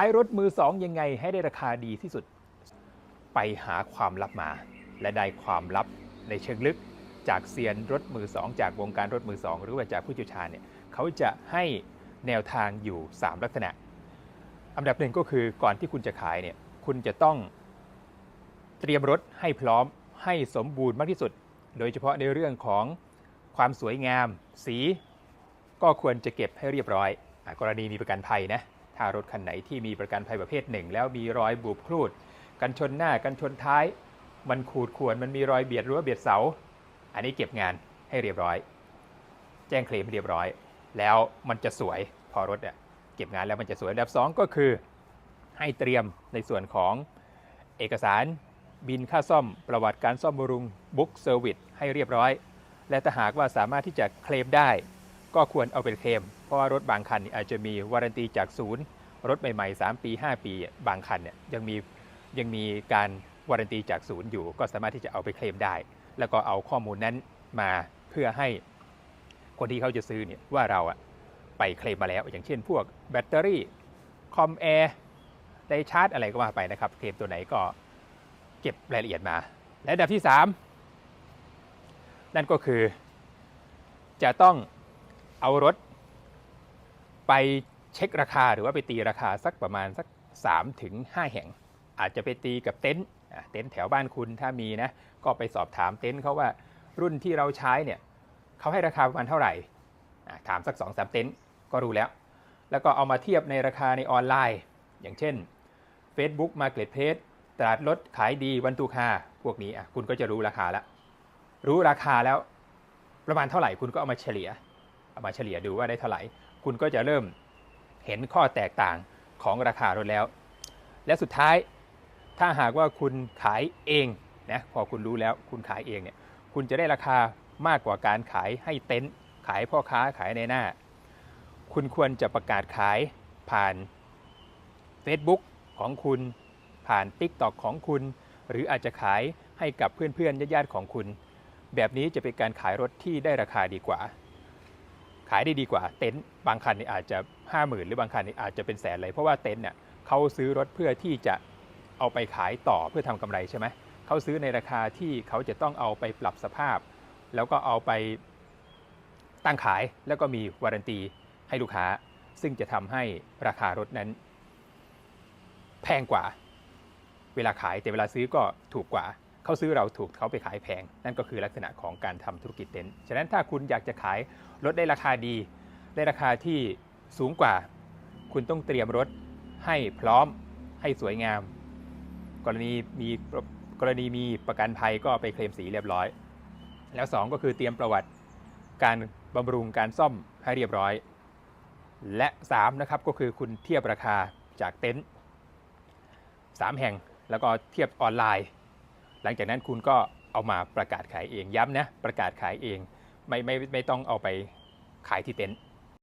ายรถมือสองยังไงให้ได้ราคาดีที่สุด ไปหาความลับมา และได้ความลับในเชิงลึกจากเซียนรถมือสองจากวงการรถมือสองหรือว่าจากผู้เชี่ยวชาญเนี่ยเขาจะให้แนวทางอยู่ 3 ลักษณะ อันดับหนึ่งก็คือก่อนที่คุณจะขายเนี่ยคุณจะต้องเตรียมรถให้พร้อมให้สมบูรณ์มากที่สุด โดยเฉพาะในเรื่องของความสวยงาม สี ก็ควรจะเก็บให้เรียบร้อยอกรณีมีประกันภัยนะ ถ้ารถคันไหนที่มีประกันภัยประเภทหนึ่ง แล้วมีรอยบุบครูด กันชนหน้ากันชนท้าย มันขูดข่วนมันมีรอยเบียดรั้วเบียดเสา อันนี้เก็บงานให้เรียบร้อย แจ้งเคลมให้เรียบร้อย แล้วมันจะสวยพอรถเนี่ยเก็บงานแล้วมันจะสวยอันดับสองก็คือ ให้เตรียมในส่วนของเอกสารบินค่าซ่อมประวัติการซ่อมบำรุงบุ๊กเซอร์วิสให้เรียบร้อย และถ้าหากว่าสามารถที่จะเคลมได้ ก็ควรเอาไปเคลมเพราะว่ารถบางคันอาจจะมีวารันตีจากศูนย์รถใหม่ๆ 3 ปี 5 ปี บางคันเนี่ยยังมียังมีการวารันตีจากศูนย์อยู่ ก็สามารถที่จะเอาไปเคลมได้ แล้วก็เอาข้อมูลนั้นมาเพื่อให้คนที่เขาจะซื้อเนี่ยว่าเราอะไปเคลมมาแล้ว อย่างเช่น พวกแบตเตอรี่คอมแอร์ไดชาร์จอะไรก็ว่าไปนะครับ เคลมตัวไหนก็เก็บรายละเอียดมา และอันดับที่ 3 นั่นก็คือจะต้อง เอารถ ไปเช็คราคาหรือว่าไปตีราคาสักประมาณสัก3ถึง5แห่ง อาจจะไปตีกับเต็นท์เต็นท์แถวบ้านคุณถ้ามีนะ ก็ไปสอบถามเต็นท์เขาว่ารุ่นที่เราใช้เนี่ยเขาให้ราคาประมาณเท่าไหร่ถามสัก2อสเต็นท์ก็รู้แล้ว แล้วก็เอามาเทียบในราคาในออนไลน์ อย่างเช่น Facebook Marketplace ตลาดรถขายดีวันตูคาพวกนี้คุณก็จะรู้ราคาแล้วรู้ราคาแล้วประมาณเท่าไหร่คุณก็เอามาเฉลี่ย เอามาเฉลี่ยดูว่าได้เท่าไหร่ คุณก็จะเริ่มเห็นข้อแตกต่างของราคารถแล้ว และสุดท้ายถ้าหากว่าคุณขายเองนะพอคุณรู้แล้วคุณขายเองเนี่ยคุณจะได้ราคามากกว่าการขายให้เต็นท์ขายพ่อค้าขายในหน้า คุณควรจะประกาศขายผ่าน Facebook ของคุณผ่าน TikTok ของคุณ หรืออาจจะขายให้กับเพื่อนๆญาติๆของคุณ แบบนี้จะเป็นการขายรถที่ได้ราคาดีกว่า ขายได้ดีกว่าเต็นท์บางคันนี่อาจจะ 5 0,000 หรือบางคันนี่อาจจะเป็นแสนเลย เพราะว่าเต็นท์เนี่ยเขาซื้อรถเพื่อที่จะเอาไปขายต่อเพื่อทำกำไรใช่ไหมเขาซื้อในราคาที่เขาจะต้องเอาไปปรับสภาพ แล้วก็เอาไปตั้งขายแล้วก็มีวารันตีให้ลูกค้า ซึ่งจะทำให้ราคารถนั้น แพงกว่า เวลาขายแต่เวลาซื้อก็ถูกกว่า เขาซื้อเราถูกเขาไปขายแพง นั่นก็คือลักษณะของการทำธุรกิจเต็นท์ฉะนั้นถ้าคุณอยากจะขายรถได้ราคาดีได้ราคาที่สูงกว่า คุณต้องเตรียมรถให้พร้อมให้สวยงาม กรณีมีกรณีมีประกันภัยก็ไปเคลมสีเรียบร้อย แล้ว 2 ก็คือเตรียมประวัติการบำรุงการซ่อมให้เรียบร้อย และ3นะครับก็คือคุณเทียบราคาจากเต็นท์3แห่งแล้วก็เทียบออนไลน์ หลังจากนั้นคุณก็เอามาประกาศขายเองย้ำนะประกาศขายเองไม่ไม่ไม่ต้องเอาไปขายที่เต็นท์